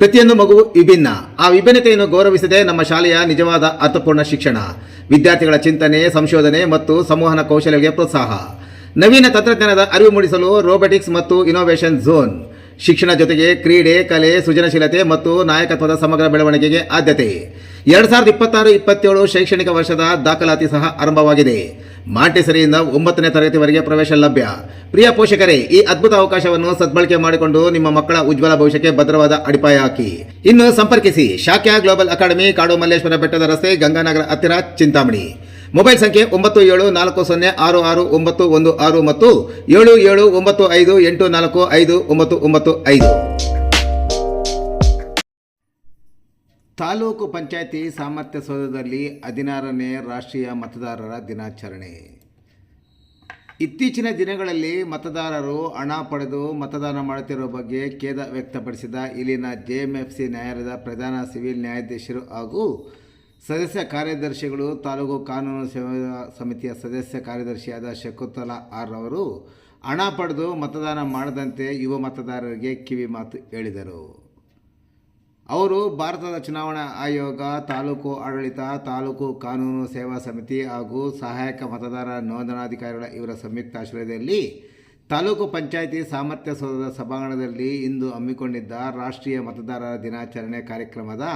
ಪ್ರತಿಯೊಂದು ಮಗು ವಿಭಿನ್ನ. ಆ ವಿಭಿನ್ನತೆಯನ್ನು ಗೌರವಿಸದೆ ನಮ್ಮ ಶಾಲೆಯ ನಿಜವಾದ ಅರ್ಥಪೂರ್ಣ ಶಿಕ್ಷಣ, ವಿದ್ಯಾರ್ಥಿಗಳ ಚಿಂತನೆ, ಸಂಶೋಧನೆ ಮತ್ತು ಸಂವಹನ ಕೌಶಲ್ಯಗಳಿಗೆ ಪ್ರೋತ್ಸಾಹ. ನವೀನ ತಂತ್ರಜ್ಞಾನದ ಅರಿವು ಮೂಡಿಸಲು ರೋಬೋಟಿಕ್ಸ್ ಮತ್ತು ಇನೋವೇಷನ್ ಝೋನ್ ಶಿಕ್ಷಣ ಜೊತೆಗೆ ಕ್ರೀಡೆ, ಕಲೆ, ಸೃಜನಶೀಲತೆ ಮತ್ತು ನಾಯಕತ್ವದ ಸಮಗ್ರ ಬೆಳವಣಿಗೆಗೆ ಆದ್ಯತೆ. ಎರಡು ಸಾವಿರದ ಇಪ್ಪತ್ತಾರು, ಇಪ್ಪತ್ತೇಳು ಶೈಕ್ಷಣಿಕ ವರ್ಷದ ದಾಖಲಾತಿ ಸಹ ಆರಂಭವಾಗಿದೆ. ಮಾಂಟೆಸರಿಯಿಂದ ಒಂಬತ್ತನೇ ತರಗತಿವರೆಗೆ ಪ್ರವೇಶ ಲಭ್ಯ. ಪ್ರಿಯ ಪೋಷಕರೇ, ಈ ಅದ್ಭುತ ಅವಕಾಶವನ್ನು ಸದ್ಬಳಕೆ ಮಾಡಿಕೊಂಡು ನಿಮ್ಮ ಮಕ್ಕಳ ಉಜ್ವಲ ಭವಿಷ್ಯಕ್ಕೆ ಭದ್ರವಾದ ಅಡಿಪಾಯ ಹಾಕಿ. ಇನ್ನು ಸಂಪರ್ಕಿಸಿ, ಶಾಖ್ಯಾ ಗ್ಲೋಬಲ್ ಅಕಾಡೆಮಿ ಕಾಡು ಮಲ್ಲೇಶ್ವರ ಬೆಟ್ಟದ ರಸ್ತೆ, ಗಂಗಾನಗರ ಹತ್ತಿರ ಚಿಂತಾಮಣಿ. ಮೊಬೈಲ್ ಸಂಖ್ಯೆ ಒಂಬತ್ತು ಏಳು ನಾಲ್ಕು ಸೊನ್ನೆ ಆರು ಆರು ಒಂಬತ್ತು ಒಂದು ಆರು ಮತ್ತು ಏಳು ಏಳು ಒಂಬತ್ತು ಐದು ಎಂಟು ನಾಲ್ಕು ಐದು ಒಂಬತ್ತು ಒಂಬತ್ತು ಐದು. ತಾಲೂಕು ಪಂಚಾಯಿತಿ ಸಾಮರ್ಥ್ಯ ಸೌಧದಲ್ಲಿ ಹದಿನಾರನೇ ರಾಷ್ಟ್ರೀಯ ಮತದಾರರ ದಿನಾಚರಣೆ. ಇತ್ತೀಚಿನ ದಿನಗಳಲ್ಲಿ ಮತದಾರರು ಹಣ ಪಡೆದು ಮತದಾನ ಮಾಡುತ್ತಿರುವ ಬಗ್ಗೆ ಖೇದ ವ್ಯಕ್ತಪಡಿಸಿದ ಇಲ್ಲಿನ ಜೆಎಂಎಫ್ಸಿ ನ್ಯಾಯಾಲಯದ ಪ್ರಧಾನ ಸಿವಿಲ್ ನ್ಯಾಯಾಧೀಶರು ಹಾಗೂ ಸದಸ್ಯ ಕಾರ್ಯದರ್ಶಿಗಳು ತಾಲೂಕು ಕಾನೂನು ಸೇವಾ ಸಮಿತಿಯ ಸದಸ್ಯ ಕಾರ್ಯದರ್ಶಿಯಾದ ಶಕುಂತಲಾ ಆರ್ ಅವರು ಹಣ ಪಡೆದು ಮತದಾನ ಮಾಡದಂತೆ ಯುವ ಮತದಾರರಿಗೆ ಕಿವಿ ಮಾತು ಹೇಳಿದರು. ಅವರು ಭಾರತದ ಚುನಾವಣಾ ಆಯೋಗ, ತಾಲೂಕು ಆಡಳಿತ, ತಾಲೂಕು ಕಾನೂನು ಸೇವಾ ಸಮಿತಿ ಹಾಗೂ ಸಹಾಯಕ ಮತದಾರ ನೋಂದಣಾಧಿಕಾರಿಗಳ ಇವರ ಸಂಯುಕ್ತ ಆಶ್ರಯದಲ್ಲಿ ತಾಲೂಕು ಪಂಚಾಯಿತಿ ಸಾಮರ್ಥ್ಯ ಸೌಧದ ಸಭಾಂಗಣದಲ್ಲಿ ಇಂದು ಹಮ್ಮಿಕೊಂಡಿದ್ದ ರಾಷ್ಟ್ರೀಯ ಮತದಾರರ ದಿನಾಚರಣೆ ಕಾರ್ಯಕ್ರಮದ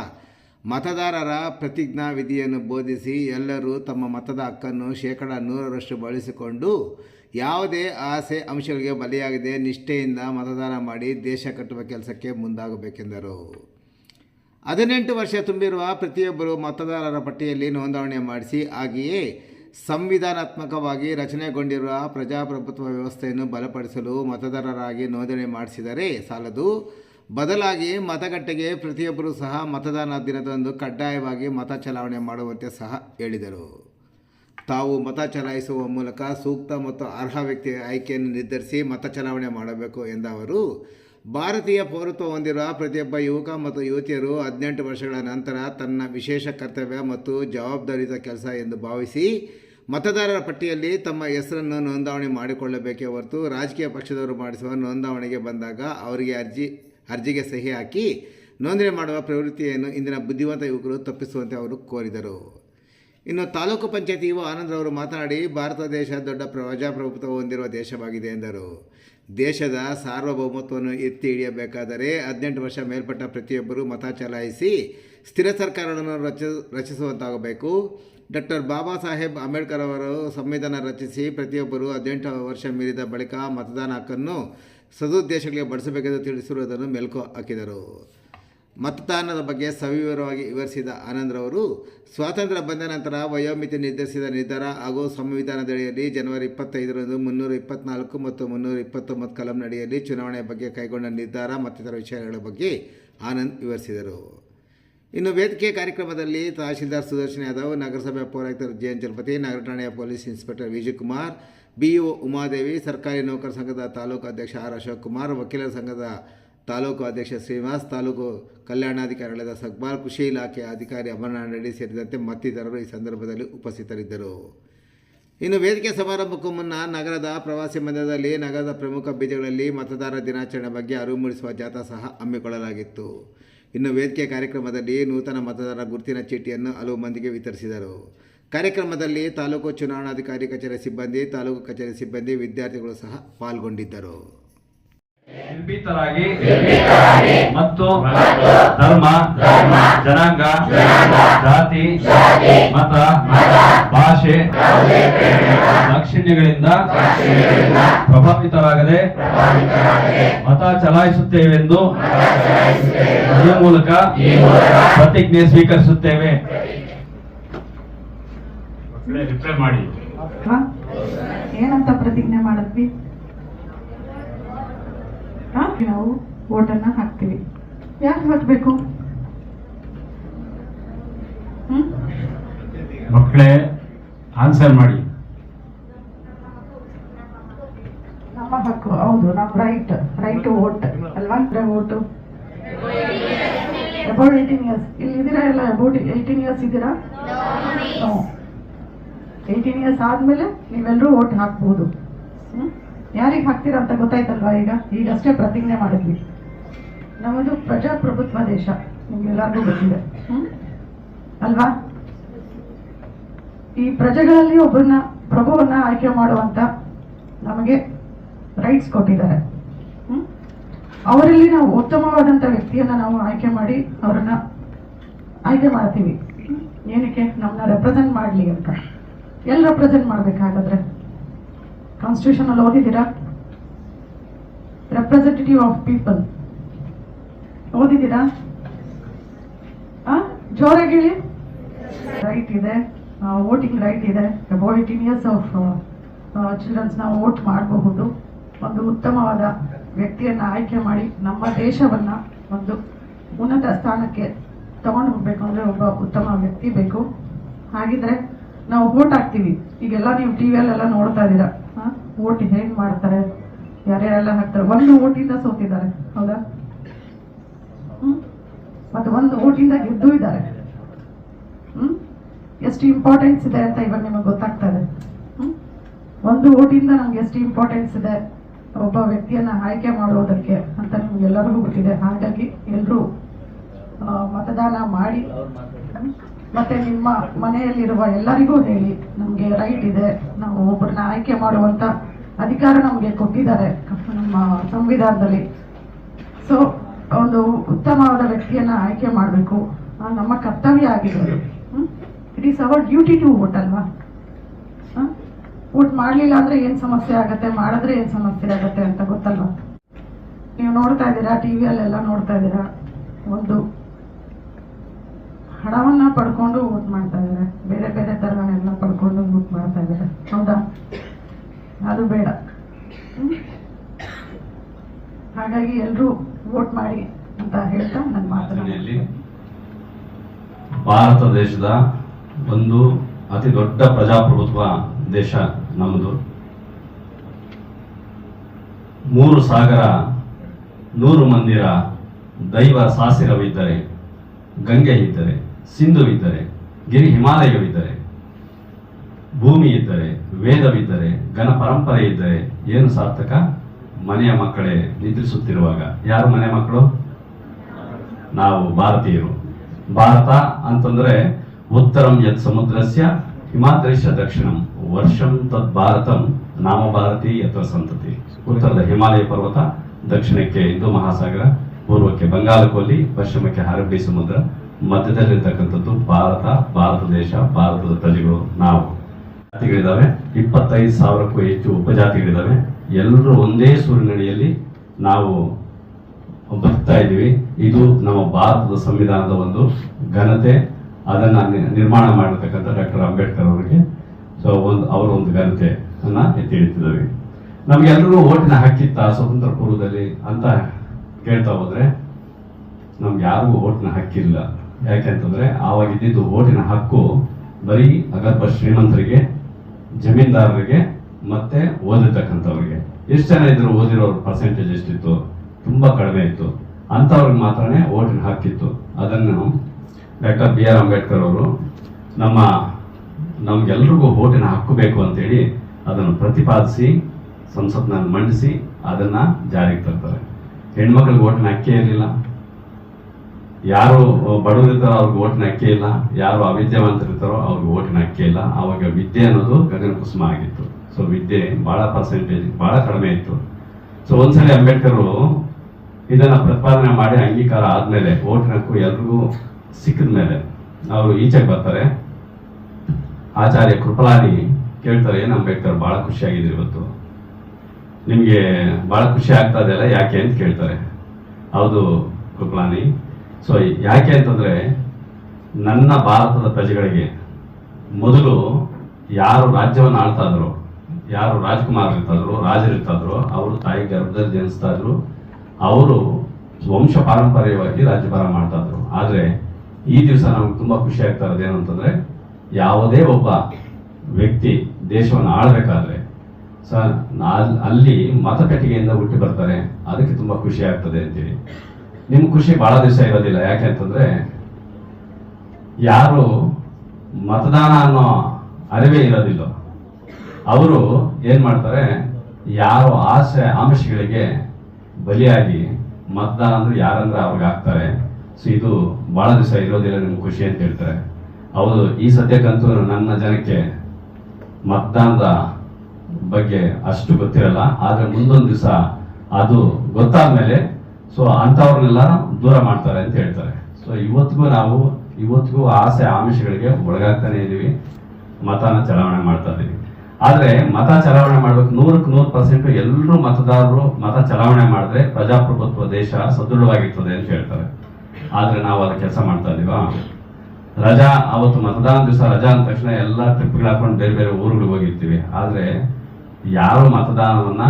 ಮತದಾರರ ಪ್ರತಿಜ್ಞಾ ವಿಧಿಯನ್ನು ಬೋಧಿಸಿ ಎಲ್ಲರೂ ತಮ್ಮ ಮತದ ಹಕ್ಕನ್ನು ಶೇಕಡ ನೂರರಷ್ಟು ಬಳಸಿಕೊಂಡು ಯಾವುದೇ ಆಸೆ ಅಂಶಗಳಿಗೆ ಬಲಿಯಾಗದೆ ನಿಷ್ಠೆಯಿಂದ ಮತದಾನ ಮಾಡಿ ದೇಶ ಕಟ್ಟುವ ಕೆಲಸಕ್ಕೆ ಮುಂದಾಗಬೇಕೆಂದರು. ಹದಿನೆಂಟು ವರ್ಷ ತುಂಬಿರುವ ಪ್ರತಿಯೊಬ್ಬರು ಮತದಾರರ ಪಟ್ಟಿಯಲ್ಲಿ ನೋಂದಣಿ ಮಾಡಿಸಿ, ಹಾಗೆಯೇ ಸಂವಿಧಾನಾತ್ಮಕವಾಗಿ ರಚನೆಗೊಂಡಿರುವ ಪ್ರಜಾಪ್ರಭುತ್ವ ವ್ಯವಸ್ಥೆಯನ್ನು ಬಲಪಡಿಸಲು ಮತದಾರರಾಗಿ ನೋಂದಣಿ ಮಾಡಿಸಿದರೆ ಸಾಲದು. ಬದಲಾಗಿ ಮತಗಟ್ಟೆಗೆ ಪ್ರತಿಯೊಬ್ಬರೂ ಸಹ ಮತದಾನ ದಿನದಂದು ಕಡ್ಡಾಯವಾಗಿ ಮತ ಚಲಾವಣೆ ಮಾಡುವಂತೆ ಸಹ ಹೇಳಿದರು. ತಾವು ಮತ ಚಲಾಯಿಸುವ ಮೂಲಕ ಸೂಕ್ತ ಮತ್ತು ಅರ್ಹ ವ್ಯಕ್ತಿಯ ಆಯ್ಕೆಯನ್ನು ನಿರ್ಧರಿಸಿ ಮತ ಚಲಾವಣೆ ಮಾಡಬೇಕು ಎಂದ ಅವರು ಭಾರತೀಯ ಪೌರತ್ವ ಹೊಂದಿರುವ ಪ್ರತಿಯೊಬ್ಬ ಯುವಕ ಮತ್ತು ಯುವತಿಯರು ಹದಿನೆಂಟು ವರ್ಷಗಳ ನಂತರ ತನ್ನ ವಿಶೇಷ ಕರ್ತವ್ಯ ಮತ್ತು ಜವಾಬ್ದಾರಿಯುತ ಕೆಲಸ ಎಂದು ಭಾವಿಸಿ ಮತದಾರರ ಪಟ್ಟಿಯಲ್ಲಿ ತಮ್ಮ ಹೆಸರನ್ನು ನೋಂದಾವಣೆ ಮಾಡಿಕೊಳ್ಳಬೇಕೇ ಹೊರತು ರಾಜಕೀಯ ಪಕ್ಷದವರು ಮಾಡಿಸುವ ನೋಂದಾವಣೆಗೆ ಬಂದಾಗ ಅವರಿಗೆ ಅರ್ಜಿ, ಅರ್ಜಿಗೆ ಸಹಿ ಹಾಕಿ ನೋಂದಣಿ ಮಾಡುವ ಪ್ರವೃತ್ತಿಯನ್ನು ಇಂದಿನ ಬುದ್ಧಿವಂತ ಯುವಕರು ತಪ್ಪಿಸುವಂತೆ ಅವರು ಕೋರಿದರು. ಇನ್ನು ತಾಲೂಕು ಪಂಚಾಯತಿ ಯುವ ಆನಂದ್ರವರು ಮಾತನಾಡಿ, ಭಾರತ ದೇಶ ದೊಡ್ಡ ಪ್ರಜಾಪ್ರಭುತ್ವ ಹೊಂದಿರುವ ದೇಶವಾಗಿದೆ ಎಂದರು. ದೇಶದ ಸಾರ್ವಭೌಮತ್ವವನ್ನು ಎತ್ತಿ ಹಿಡಿಯಬೇಕಾದರೆ ಹದಿನೆಂಟು ವರ್ಷ ಮೇಲ್ಪಟ್ಟ ಪ್ರತಿಯೊಬ್ಬರೂ ಮತ ಚಲಾಯಿಸಿ ಸ್ಥಿರ ಸರ್ಕಾರವನ್ನು ರಚ, ರಚಿಸುವಂತಾಗಬೇಕು. ಡಾಕ್ಟರ್ ಬಾಬಾ ಸಾಹೇಬ್ ಅಂಬೇಡ್ಕರ್ ಅವರು ಸಂವಿಧಾನ ರಚಿಸಿ ಪ್ರತಿಯೊಬ್ಬರು ಹದಿನೆಂಟು ವರ್ಷ ಮೀರಿದ ಬಳಿಕ ಮತದಾನ ಹಕ್ಕನ್ನು ಸದುದ್ದೇಶಗಳಿಗೆ ಬಳಸಬೇಕೆಂದು ತಿಳಿಸಿರುವುದನ್ನು ಮೆಲುಕು ಹಾಕಿದರು. ಮತದಾನದ ಬಗ್ಗೆ ಸವಿವರವಾಗಿ ವಿವರಿಸಿದ ಆನಂದ್ರವರು ಸ್ವಾತಂತ್ರ್ಯ ಬಂದ ನಂತರ ವಯೋಮಿತಿ ನಿರ್ಧರಿಸಿದ ನಿರ್ಧಾರ ಹಾಗೂ ಸಂವಿಧಾನದಡಿಯಲ್ಲಿ ಜನವರಿ ಇಪ್ಪತ್ತೈದರಂದು ಮುನ್ನೂರ ಇಪ್ಪತ್ನಾಲ್ಕು ಮತ್ತು ಮುನ್ನೂರ ಇಪ್ಪತ್ತೊಂಬತ್ತು ಕಲಂನಡಿಯಲ್ಲಿ ಚುನಾವಣೆ ಬಗ್ಗೆ ಕೈಗೊಂಡ ನಿರ್ಧಾರ ಮತ್ತಿತರ ವಿಷಯಗಳ ಬಗ್ಗೆ ಆನಂದ್ ವಿವರಿಸಿದರು. ಇನ್ನು ವೇದಿಕೆ ಕಾರ್ಯಕ್ರಮದಲ್ಲಿ ತಹಶೀಲ್ದಾರ್ ಸುದರ್ಶನ್ ಯಾದವ್, ನಗರಸಭೆ ಪೌರಾಯುಕ್ತರು ಜೆ ಎನ್ ಚಲಪತಿ, ನಗರ ಠಾಣೆಯ police inspector Vijayakumar, BEO Umadevi, ಸರ್ಕಾರಿ ನೌಕರ ಸಂಘದ ತಾಲೂಕು ಅಧ್ಯಕ್ಷ ಆರ್ ಅಶೋಕ್ ಕುಮಾರ್, ವಕೀಲರ ಸಂಘದ ತಾಲೂಕು ಅಧ್ಯಕ್ಷ ಶ್ರೀನಿವಾಸ್, ತಾಲೂಕು ಕಲ್ಯಾಣಾಧಿಕಾರಿಗಳಾದ ಸಕ್ಬಾಲ್ ಕೃಷಿ ಇಲಾಖೆ ಅಧಿಕಾರಿ ಅಮರನಾಥ ರೆಡ್ಡಿ ಸೇರಿದಂತೆ ಮತ್ತಿತರರು ಈ ಸಂದರ್ಭದಲ್ಲಿ ಉಪಸ್ಥಿತರಿದ್ದರು. ಇನ್ನು ವೇದಿಕೆ ಸಮಾರಂಭಕ್ಕೂ ಮುನ್ನ ನಗರದ ಪ್ರವಾಸಿ ಮಂದಿರದಲ್ಲಿ ನಗರದ ಪ್ರಮುಖ ಬೀದಿಗಳಲ್ಲಿ ಮತದಾರ ದಿನಾಚರಣೆ ಬಗ್ಗೆ ಅರಿವು ಮೂಡಿಸುವ ಜಾಥಾ ಸಹ ಹಮ್ಮಿಕೊಳ್ಳಲಾಗಿತ್ತು. ಇನ್ನು ವೇದಿಕೆ ಕಾರ್ಯಕ್ರಮದಲ್ಲಿ ನೂತನ ಮತದಾರರ ಗುರುತಿನ ಚೀಟಿಯನ್ನು ಹಲವು ಮಂದಿಗೆ ವಿತರಿಸಿದರು. ಕಾರ್ಯಕ್ರಮದಲ್ಲಿ ತಾಲೂಕು ಚುನಾವಣಾಧಿಕಾರಿ ಕಚೇರಿ ಸಿಬ್ಬಂದಿ, ತಾಲೂಕು ಕಚೇರಿ ಸಿಬ್ಬಂದಿ, ವಿದ್ಯಾರ್ಥಿಗಳು ಸಹ ಪಾಲ್ಗೊಂಡಿದ್ದರು. ನಿರ್ಭೀತರಾಗಿ ಮತ್ತು ಧರ್ಮ ಜನಾಂಗ ಜಾತಿ ಮತ ಭಾಷೆ ದಾಕ್ಷಿಣ್ಯಗಳಿಂದ ಪ್ರಭಾವಿತರಾಗದೆ ಮತ ಚಲಾಯಿಸುತ್ತೇವೆಂದು ಈ ಮೂಲಕ ಪ್ರತಿಜ್ಞೆ ಸ್ವೀಕರಿಸುತ್ತೇವೆ ರಿಪ್ಲೈ ಮಾಡಿ ಹ? ಏನಂತ ಪ್ರತಿಜ್ಞೆ ಮಾಡಿದ್ವಿ? ನಾವು ಓಟನ್ನ ಹಾಕ್ತೀವಿ. ಯಾಕೆ ಹಾಕ್ಬೇಕು? ಮಕ್ಕಳೇ ಆನ್ಸರ್ ಮಾಡಿ. ನಮ್ಮ ಹಕ್ಕು ಹೌದು ನಮ್ ರೈಟ್ ರೈಟ್ ವೋಟ್ ಅಲ್ವಾ? ವೋಟು ಅಬೌಟ್ ಏಯ್ಟೀನ್ ಇಯರ್ಸ್ ಇಲ್ಲಿ ಇದ್ದೀರಾ ಎಲ್ಲ? ಅಬೌಟ್ ಏಯ್ಟೀನ್ ಇಯರ್ಸ್ ಇದ್ದೀರಾ? ಏಯ್ಟೀನ್ ಇಯರ್ಸ್ ಆದ್ಮೇಲೆ ನೀವೆಲ್ಲರೂ ವೋಟ್ ಹಾಕ್ಬೋದು. ಹ್ಮ್? ಯಾರಿಗೆ ಹಾಕ್ತೀರಾ ಅಂತ ಗೊತ್ತಾಯ್ತಲ್ವಾ ಈಗ? ಈಗಷ್ಟೇ ಪ್ರತಿಜ್ಞೆ ಮಾಡಿದ್ವಿ. ನಮ್ಮದು ಪ್ರಜಾಪ್ರಭುತ್ವ ದೇಶ. ನಿಮ್ಗೆಲ್ಲರಿಗೂ ಗೊತ್ತಿದೆ? ಅಲ್ವಾ? ಈ ಪ್ರಜೆಗಳಲ್ಲಿ ಒಬ್ಬರನ್ನ ಪ್ರಭುವನ್ನ ಆಯ್ಕೆ ಮಾಡುವಂತ ನಮಗೆ ರೈಟ್ಸ್ ಕೊಟ್ಟಿದ್ದಾರೆ? ಅವರಲ್ಲಿ ನಾವು ಉತ್ತಮವಾದಂತ ವ್ಯಕ್ತಿಯನ್ನ ನಾವು ಆಯ್ಕೆ ಮಾಡಿ ಅವರನ್ನ ಆಯ್ಕೆ ಮಾಡ್ತೀವಿ. ಏನಕ್ಕೆ? ನಮ್ಮನ್ನ ರೆಪ್ರೆಸೆಂಟ್ ಮಾಡಲಿ ಅಂತ. ಎಲ್ಲಿ ರೆಪ್ರೆಸೆಂಟ್ ಮಾಡ್ಬೇಕಾಗಾದ್ರೆ. ಕಾನ್ಸ್ಟಿಟ್ಯೂಷನ್ ಅಲ್ಲಿ ಓದಿದ್ದೀರಾ ರೆಪ್ರೆಸೆಂಟೇಟಿವ್ ಆಫ್ ಪೀಪಲ್ ಓದಿದ್ದೀರಾ ಜೋರಾಗಿ ಹೇಳಿ ರೈಟ್ ಇದೆ ವೋಟಿಂಗ್ ರೈಟ್ ಇದೆ ಅಬೌಟ್ ಇಯರ್ಸ್ ಆಫ್ ಚಿಲ್ಡ್ರನ್ಸ್ ನಾವು ವೋಟ್ ಮಾಡಬಹುದು. ಒಂದು ಉತ್ತಮವಾದ ವ್ಯಕ್ತಿಯನ್ನ ಆಯ್ಕೆ ಮಾಡಿ ನಮ್ಮ ದೇಶವನ್ನ ಒಂದು ಉನ್ನತ ಸ್ಥಾನಕ್ಕೆ ತಗೊಂಡು ಹೋಗ್ಬೇಕು ಅಂದ್ರೆ ಒಬ್ಬ ಉತ್ತಮ ವ್ಯಕ್ತಿ ಬೇಕು. ಹಾಗಿದ್ರೆ ನಾವು ವೋಟ್ ಹಾಕ್ತೀವಿ. ಈಗೆಲ್ಲ ನೀವು ಟಿವಿಯಲ್ಲೆಲ್ಲ ನೋಡ್ತಾ ಇದ್ದೀರಾ? ವೋಟ್ ಹೇಗ್ ಮಾಡ್ತಾರೆ? ಯಾರ್ಯಾರೆಲ್ಲ ಹಾಕ್ತಾರೆ? ಒಂದು ಓಟಿಂದ ಸೋತಿದ್ದಾರೆ, ಹೌದಾ? ಮತ್ತೆ ಒಂದು ಓಟಿಂದ ಗೆದ್ದು ಇದ್ದಾರೆ. ಹ್ಮ್? ಎಷ್ಟು ಇಂಪಾರ್ಟೆನ್ಸ್ ಇದೆ ಅಂತ ಇವಾಗ ನಿಮಗೆ ಗೊತ್ತಾಗ್ತಾ ಇದೆ? ಒಂದು ಓಟಿಂದ ನಮ್ಗೆ ಎಷ್ಟು ಇಂಪಾರ್ಟೆನ್ಸ್ ಇದೆ? ಒಬ್ಬ ವ್ಯಕ್ತಿಯನ್ನ ಆಯ್ಕೆ ಮಾಡುವುದಕ್ಕೆ ಅಂತ ನಿಮ್ಗೆಲ್ಲರಿಗೂ ಗೊತ್ತಿದೆ. ಹಾಗಾಗಿ ಎಲ್ಲರೂ ಮತದಾನ ಮಾಡಿ? ಮತ್ತೆ ನಿಮ್ಮ ಮನೆಯಲ್ಲಿರುವ ಎಲ್ಲರಿಗೂ ಹೇಳಿ, ನಮ್ಗೆ ರೈಟ್ ಇದೆ. ನಾವು ಒಬ್ಬರನ್ನ ಆಯ್ಕೆ ಮಾಡುವಂತ ಅಧಿಕಾರ ನಮ್ಗೆ ಕೊಟ್ಟಿದ್ದಾರೆ ನಮ್ಮ ಸಂವಿಧಾನದಲ್ಲಿ. ಸೊ ಒಂದು ಉತ್ತಮವಾದ ವ್ಯಕ್ತಿಯನ್ನ ಆಯ್ಕೆ ಮಾಡಬೇಕು. ನಮ್ಮ ಕರ್ತವ್ಯ ಆಗಿದೆ. It is our duty to vote ಅಲ್ವಾ? ವೋಟ್ ಮಾಡಲಿಲ್ಲ ಅಂದ್ರೆ ಏನ್ ಸಮಸ್ಯೆ ಆಗತ್ತೆ? ಮಾಡಿದ್ರೆ ಏನ್ ಸಮಸ್ಯೆ ಆಗತ್ತೆ ಅಂತ ಗೊತ್ತಲ್ವಾ? ನೀವು ನೋಡ್ತಾ ಇದ್ದೀರಾ ಟಿವಿಯಲ್ಲೆಲ್ಲ ನೋಡ್ತಾ ಇದ್ದೀರಾ? ಒಂದು ಹಣವನ್ನ ಪಡ್ಕೊಂಡು ವೋಟ್ ಮಾಡ್ತಾ ಇದ್ದಾರೆ ಬೇರೆ ಬೇರೆ ತರ ಎಲ್ಲ ಪಡ್ಕೊಂಡು ವೋಟ್ ಮಾಡ್ತಾ ಇದ್ದಾರೆ ಹೌದಾ? ಅದು ಬೇಡ. ಹಾಗಾಗಿ ಎಲ್ಲರೂ ವೋಟ್ ಮಾಡಿ ಅಂತ ಹೇಳ್ತಾ ನನ್ನ ಮಾತನಾಡಿ ಭಾರತ ದೇಶದ ಒಂದು ಅತಿ ದೊಡ್ಡ ಪ್ರಜಾಪ್ರಭುತ್ವ ದೇಶ ನಮ್ಮದು. ಮೂರು ಸಾಗರ, ನೂರು ಮಂದಿರ ದೈವ ಸಾಸಿರವಿದ್ದರೆ, ಗಂಗೆ ಇದ್ದರೆ ಸಿಂಧು ಇದ್ದರೆ ಗಿರಿ ಹಿಮಾಲಯವಿದ್ದರೆ, ಭೂಮಿ ಇದ್ದರೆ, ವೇದವಿದ್ದರೆ, ಘನ ಪರಂಪರೆ ಇದ್ದರೆ ಏನು ಸಾರ್ಥಕ? ಮನೆಯ ಮಕ್ಕಳೇ ನಿದ್ರಿಸುತ್ತಿರುವಾಗ. ಯಾರು ಮನೆ ಮಕ್ಕಳು? ನಾವು, ಭಾರತೀಯರು. ಭಾರತ ಅಂತಂದ್ರೆ ಉತ್ತರಂ ಯತ್ ಸಮುದ್ರಸ್ಯ ಹಿಮಾದ್ರಶ್ಯ ದಕ್ಷಿಣಂ. ವರ್ಷಂ ತದ್ ಭಾರತಂ ನಾಮ ಭಾರತಿ ಯತ್ರ ಸಂತತಿ. ಉತ್ತರದ ಹಿಮಾಲಯ ಪರ್ವತ ದಕ್ಷಿಣಕ್ಕೆ ಹಿಂದೂ ಮಹಾಸಾಗರ, ಪೂರ್ವಕ್ಕೆ ಬಂಗಾಳಕೊಲ್ಲಿ, ಪಶ್ಚಿಮಕ್ಕೆ ಹರಬ್ಬಿ ಸಮುದ್ರ ಮಧ್ಯದಲ್ಲಿರ್ತಕ್ಕಂಥದ್ದು ಭಾರತ ಭಾರತ ದೇಶ, ಭಾರತದ ತಳಿಗಳು ನಾವು. ಜಾತಿಗಳಿದ್ದಾವೆ ಇಪ್ಪತ್ತೈದು ಸಾವಿರಕ್ಕೂ ಹೆಚ್ಚು ಉಪಜಾತಿಗಳಿದ್ದಾವೆ ಎಲ್ಲರೂ ಒಂದೇ ಸೂರಿನಡಿಯಲ್ಲಿ ನಾವು ಬರ್ತಾ ಇದ್ದೀವಿ. ಇದು ನಮ್ಮ ಭಾರತದ ಸಂವಿಧಾನದ ಒಂದು ಘನತೆ. ಅದನ್ನು ನಿರ್ಮಾಣ ಮಾಡಿರ್ತಕ್ಕಂಥ ಡಾಕ್ಟರ್ ಅಂಬೇಡ್ಕರ್ ಅವರಿಗೆ. ಸೊ ಒಂದು, ಅವರ ಒಂದು ಘನತೆ ಅನ್ನ ಎತ್ತಿ ಹಿಡಿತಿದ್ದಾವೆ ನಮಗೆಲ್ಲರೂ ಓಟಿನ ಹಕ್ಕಿತ್ತ ಸ್ವತಂತ್ರ ಪೂರ್ವದಲ್ಲಿ ಅಂತ ಕೇಳ್ತಾ ಹೋದ್ರೆ ನಮ್ಗೆ ಯಾರಿಗೂ ಓಟಿನ ಹಕ್ಕಿಲ್ಲ. ಯಾಕೆಂತಂದ್ರೆ ಆವಾಗ ಇದ್ದಿದ್ದು ಓಟಿನ ಹಕ್ಕು ಬರೀ ಅಗರ್ಭ ಶ್ರೀಮಂತರಿಗೆ, ಜಮೀನ್ದಾರರಿಗೆ ಮತ್ತೆ ಓದಿರ್ತಕ್ಕಂಥವ್ರಿಗೆ. ಎಷ್ಟು ಜನ ಇದ್ರು ಓದಿರೋರು ಪರ್ಸೆಂಟೇಜ್ ಎಷ್ಟಿತ್ತು? ತುಂಬಾ ಕಡಿಮೆ ಇತ್ತು. ಅಂಥವ್ರಿಗೆ ಮಾತ್ರನೇ ಓಟಿನ ಹಕ್ಕಿತ್ತು. ಅದನ್ನು ಡಾಕ್ಟರ್ ಬಿ ಆರ್ ಅಂಬೇಡ್ಕರ್ ಅವರು ನಮ್ಮ, ನಮ್ಗೆಲ್ರಿಗೂ ಓಟಿನ ಹಕ್ಕು ಬೇಕು ಅಂತೇಳಿ ಅದನ್ನು ಪ್ರತಿಪಾದಿಸಿ, ಸಂಸತ್ನಲ್ಲಿ ಮಂಡಿಸಿ ಅದನ್ನ ಜಾರಿಗೆ ತರ್ತಾರೆ. ಹೆಣ್ಮಕ್ಳಿಗೆ ಓಟಿನ ಹಕ್ಕೇ ಇರಲಿಲ್ಲ. ಯಾರು ಬಡವರಿರ್ತಾರೋ ಅವ್ರಿಗೆ ಓಟಿನ ಅಕ್ಕಿ ಇಲ್ಲ. ಯಾರು ಅವಿದ್ಯಾವಂತರಿರ್ತಾರೋ ಅವ್ರಿಗೆ ಓಟಿನ ಅಕ್ಕಿ ಇಲ್ಲ. ಅವಾಗ ವಿದ್ಯೆ ಅನ್ನೋದು ಗಗನ ಕುಸುಮ ಆಗಿತ್ತು. ಸೊ ವಿದ್ಯೆ ಬಹಳ ಪರ್ಸೆಂಟೇಜ್ ಬಹಳ ಕಡಿಮೆ ಇತ್ತು. ಸೊ ಒಂದ್ಸಲಿ ಅಂಬೇಡ್ಕರ್ ಇದನ್ನ ಪ್ರತಿಪಾದನೆ ಮಾಡಿ ಅಂಗೀಕಾರ ಆದ್ಮೇಲೆ ಓಟಿನ ಹಕ್ಕು ಎಲ್ರಿಗೂ ಸಿಕ್ಕಿದ ಮೇಲೆ ಅವರು ಈಚೆಗೆ ಬರ್ತಾರೆ. ಆಚಾರ್ಯ ಕೃಪಲಾನಿ ಕೇಳ್ತಾರೆ, ಏನು ಅಂಬೇಡ್ಕರ್ ಬಹಳ ಖುಷಿಯಾಗಿದೆ ಇವತ್ತು. ನಿಮಗೆ ಬಹಳ ಖುಷಿ ಆಗ್ತಾ ಇದೆಯಲ್ಲ, ಯಾಕೆ ಅಂತ ಕೇಳ್ತಾರೆ. ಹೌದು ಕೃಪಲಾನಿ. ಸೊ ಯಾಕೆ ಅಂತಂದರೆ ನನ್ನ ಭಾರತದ ಪ್ರಜೆಗಳಿಗೆ ಮೊದಲು ಯಾರು ರಾಜ್ಯವನ್ನು ಆಳ್ತಾ ಇದ್ರು, ಯಾರು ರಾಜ್ಕುಮಾರ್ ಇರ್ತಾ ಇದ್ರು ರಾಜರಿರ್ತಾ ಇದ್ರು ಅವರು ತಾಯಿ ಗರ್ಭದಲ್ಲಿ ಜನಿಸ್ತಾ ಇದ್ರು, ಅವರು ವಂಶ ಪಾರಂಪರ್ಯವಾಗಿ ರಾಜ್ಯಭಾರ ಮಾಡ್ತಾ ಇದ್ರು. ಆದ್ರೆ ಈ ದಿವಸ ನಮ್ಗೆ ತುಂಬಾ ಖುಷಿ ಆಗ್ತಾ ಇರೋದು ಏನು ಅಂತಂದ್ರೆ ಯಾವುದೇ ಒಬ್ಬ ವ್ಯಕ್ತಿ ದೇಶವನ್ನು ಆಳ್ಬೇಕಾದ್ರೆ ಸರ್ ಅಲ್- ಅಲ್ಲಿ ಮತಪೆಟ್ಟಿಗೆಯಿಂದ ಹುಟ್ಟಿ ಬರ್ತಾರೆ. ಅದಕ್ಕೆ ತುಂಬಾ ಖುಷಿ ಆಗ್ತದೆ ಅಂತೇಳಿ. ನಿಮ್ ಖುಷಿ ಬಹಳ ದಿವಸ ಇರೋದಿಲ್ಲ. ಯಾಕೆ ಅಂತಂದ್ರೆ ಯಾರು ಮತದಾನ ಅನ್ನೋ ಅರಿವೇ ಇರೋದಿಲ್ಲ. ಅವರು ಏನ್ ಮಾಡ್ತಾರೆ, ಯಾರು ಆಸೆ ಆಮಿಷಗಳಿಗೆ ಬಲಿಯಾಗಿ ಮತದಾನ ಅಂದ್ರೆ ಯಾರಂದ್ರೆ ಅವ್ರಿಗೆ ಆಗ್ತಾರೆ ಸೊ ಇದು ಬಹಳ ದಿವಸ ಇರೋದಿಲ್ಲ ನಿಮ್ಗೆ ಖುಷಿ ಅಂತ ಹೇಳ್ತಾರೆ. ಹೌದು, ಈ ಸದ್ಯಕ್ಕಂತೂ ನನ್ನ ಜನಕ್ಕೆ ಮತದಾನದ ಬಗ್ಗೆ ಅಷ್ಟು ಗೊತ್ತಿರಲ್ಲ. ಆದ್ರೆ ಮುಂದೊಂದು ದಿವಸ ಅದು ಗೊತ್ತಾದ್ಮೇಲೆ ಸೊ ಅಂಥವ್ರನ್ನೆಲ್ಲ ದೂರ ಮಾಡ್ತಾರೆ ಅಂತ ಹೇಳ್ತಾರೆ. ಸೊ ಇವತ್ತಿಗೂ ನಾವು, ಇವತ್ತಿಗೂ ಆಸೆ ಆಮಿಷಗಳಿಗೆ ಒಳಗಾಗ್ತಾನೆ ಇದೀವಿ. ಮತನ ಚಲಾವಣೆ ಮಾಡ್ತಾ ಇದೀವಿ. ಆದರೆ, ಮತ ಚಲಾವಣೆ ಮಾಡ್ಬೇಕು, ನೂರಕ್ಕೆ ನೂರು ಪರ್ಸೆಂಟ್ ಎಲ್ಲರೂ ಮತದಾರರು ಮತ ಚಲಾವಣೆ ಮಾಡಿದ್ರೆ ಪ್ರಜಾಪ್ರಭುತ್ವ ದೇಶ ಸದೃಢವಾಗಿರ್ತದೆ ಅಂತ ಹೇಳ್ತಾರೆ. ಆದರೆ ನಾವು ಅದ ಕೆಲಸ ಮಾಡ್ತಾ ಇದೀವಾ? ರಜಾ, ಅವತ್ತು ಮತದಾನ ದಿವಸ, ರಜಾ ಅಂದ ತಕ್ಷಣ ಎಲ್ಲ ಟ್ರಿಪ್ಗಳು ಹಾಕೊಂಡು ಬೇರೆ ಬೇರೆ ಊರುಗಳಿಗೆ ಹೋಗಿರ್ತೀವಿ. ಆದರೆ, ಯಾರು ಮತದಾನವನ್ನ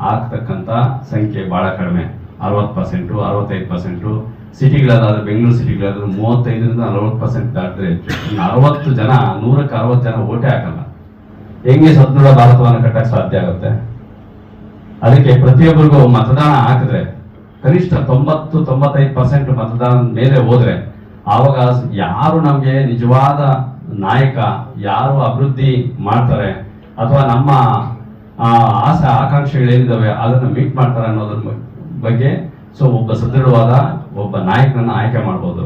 ಆಗ್ತಕ್ಕಂತ ಸಂಖ್ಯೆ ಬಹಳ ಕಡಿಮೆ. ಅರವತ್ತು ಪರ್ಸೆಂಟು ಅರವತ್ತೈದು ಪರ್ಸೆಂಟು ಸಿಟಿಗಳಾದ್ರೆ ಬೆಂಗಳೂರು ಸಿಟಿಗಳಾದ್ರೆ ಮೂವತ್ತೈದರಿಂದ ನಲವತ್ತು ಪರ್ಸೆಂಟ್ ದಾಟಿದ್ರೆ ಅರವತ್ತು ಜನ, ನೂರಕ್ಕೆ ಅರವತ್ತು ಜನ ಓಟೇ ಹಾಕಲ್ಲ. ಹೆಂಗೆ ಸದೃಢ ಭಾರತವನ್ನು ಕಟ್ಟಕ್ಕೆ ಸಾಧ್ಯ ಆಗುತ್ತೆ? ಅದಕ್ಕೆ ಪ್ರತಿಯೊಬ್ಬರಿಗೂ ಮತದಾನ ಹಾಕಿದ್ರೆ, ಕನಿಷ್ಠ ತೊಂಬತ್ತು, ತೊಂಬತ್ತೈದು ಪರ್ಸೆಂಟ್ ಮತದಾನ ಮೇಲೆ ಹೋದ್ರೆ, ಆವಾಗ ಯಾರು ನಮಗೆ ನಿಜವಾದ ನಾಯಕ, ಯಾರು ಅಭಿವೃದ್ಧಿ ಮಾಡ್ತಾರೆ, ಅಥವಾ ನಮ್ಮ ಆಸೆ ಆಕಾಂಕ್ಷೆಗಳೇನಿದ್ದಾವೆ ಅದನ್ನು ಮೀಟ್ ಮಾಡ್ತಾರೆ ಅನ್ನೋದ್ರ ಬಗ್ಗೆ. ಸೊ ಒಬ್ಬ ಸದೃಢವಾದ ಒಬ್ಬ ನಾಯಕನನ್ನ ಆಯ್ಕೆ ಮಾಡ್ಬೋದು.